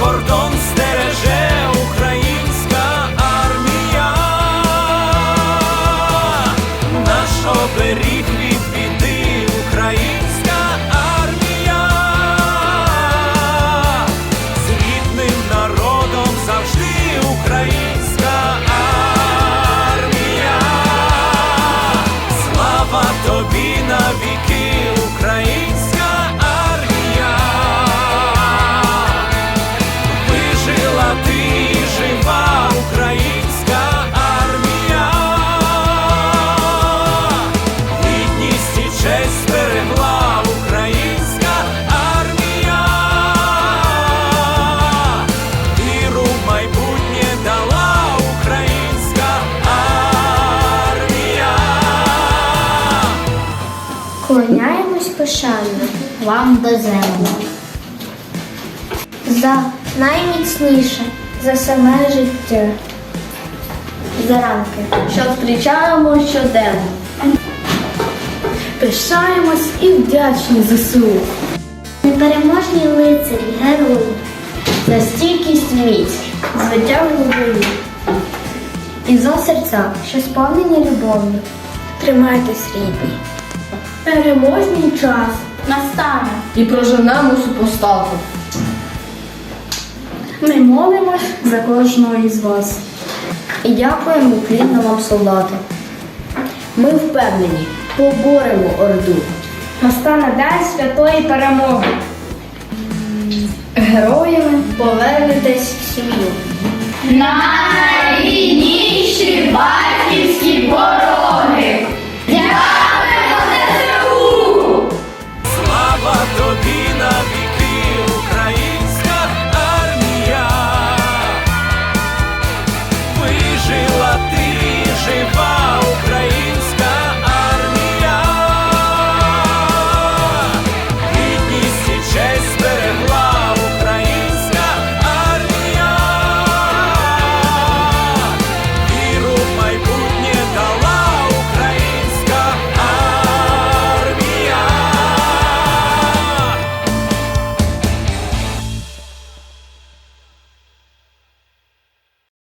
кордон стереже українська армія, наш оберіг від біди українська армія, з рідним народом завжди українська армія, слава тобі на навіки. Вам веземо. За найміцніше, за саме життя. За ранки, що зустрічаємо щоденно. Пишаємось і вдячні ЗСУ. Непереможні лицарі, герої. За стійкість міць, звитягу бою. І за серця, що сповнені любов'ю. Тримайтесь, рідні. Переможний час настане. І проженемо супостату. Ми молимось за кожного із вас. І дякуємо уклінно вам, солдати. Ми впевнені, поборемо Орду. Настане день святої перемоги. Героями повернетесь в сім'ю. Найрідніші батьківські боротьби.